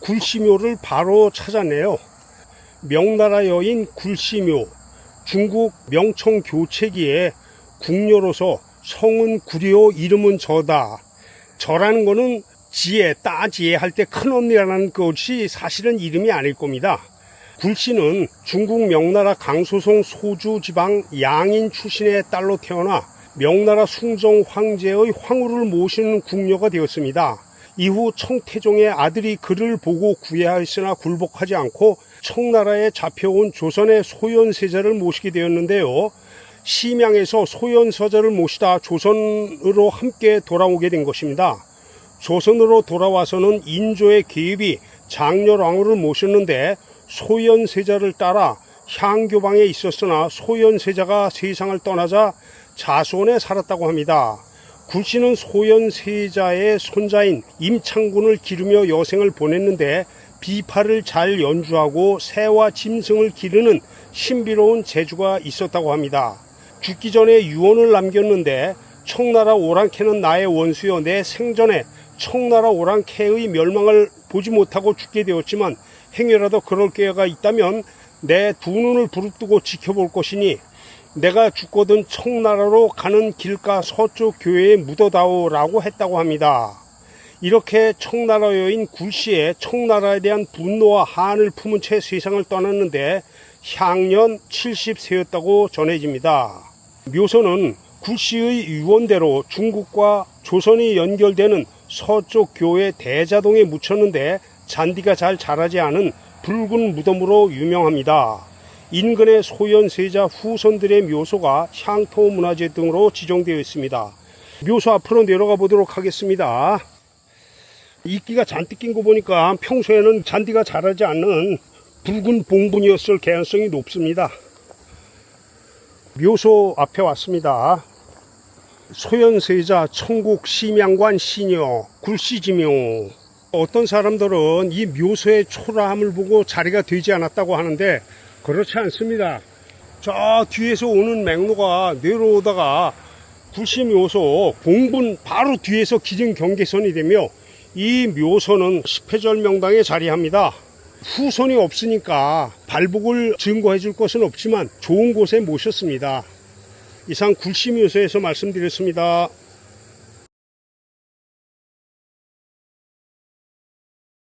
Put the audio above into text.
굴시묘를 바로 찾았네요. 명나라 여인 굴시묘, 중국 명청 교체기에 궁녀로서 성은 구려 이름은 저다. 저라는 거는 지혜, 따지혜 할 때 큰언니라는 것이 사실은 이름이 아닐 겁니다. 굴씨는 중국 명나라 강소송 소주 지방 양인 출신의 딸로 태어나 명나라 숭정 황제의 황후를 모시는 궁녀가 되었습니다. 이후 청태종의 아들이 그를 보고 구애하였으나 굴복하지 않고 청나라에 잡혀온 조선의 소현세자를 모시게 되었는데요. 심양에서 소현서자를 모시다 조선으로 함께 돌아오게 된 것입니다. 조선으로 돌아와서는 인조의 계입이 장렬왕후를 모셨는데 소현세자를 따라 향교방에 있었으나 소현세자가 세상을 떠나자 자손에 살았다고 합니다. 굴씨는 소현 세자의 손자인 임창군을 기르며 여생을 보냈는데 비파를 잘 연주하고 새와 짐승을 기르는 신비로운 재주가 있었다고 합니다. 죽기 전에 유언을 남겼는데 청나라 오랑캐는 나의 원수여 내 생전에 청나라 오랑캐의 멸망을 보지 못하고 죽게 되었지만 행여라도 그럴 기회가 있다면 내 두 눈을 부릅뜨고 지켜볼 것이니 내가 죽거든 청나라로 가는 길가 서쪽 교회에 묻어다오라고 했다고 합니다. 이렇게 청나라 여인 굴씨의 청나라에 대한 분노와 한을 품은 채 세상을 떠났는데 향년 70세였다고 전해집니다. 묘소는 굴씨의 유언대로 중국과 조선이 연결되는 서쪽 교회 대자동에 묻혔는데 잔디가 잘 자라지 않은 붉은 무덤으로 유명합니다. 인근의 소현 세자 후손들의 묘소가 향토 문화재 등으로 지정되어 있습니다. 묘소 앞으로 내려가 보도록 하겠습니다. 이끼가 잔뜩 낀 거 보니까 평소에는 잔디가 자라지 않는 붉은 봉분이었을 개연성이 높습니다. 묘소 앞에 왔습니다. 소현세자 천국 심양관 시녀 굴시지묘 어떤 사람들은 이 묘소의 초라함을 보고 자리가 되지 않았다고 하는데 그렇지 않습니다. 저 뒤에서 오는 맥로가 내려오다가 굴시묘소 봉분 바로 뒤에서 기증 경계선이 되며 이 묘소는 십회절 명당에 자리합니다. 후손이 없으니까 발복을 증거해 줄 것은 없지만 좋은 곳에 모셨습니다. 이상 굴시묘소에서 말씀드렸습니다.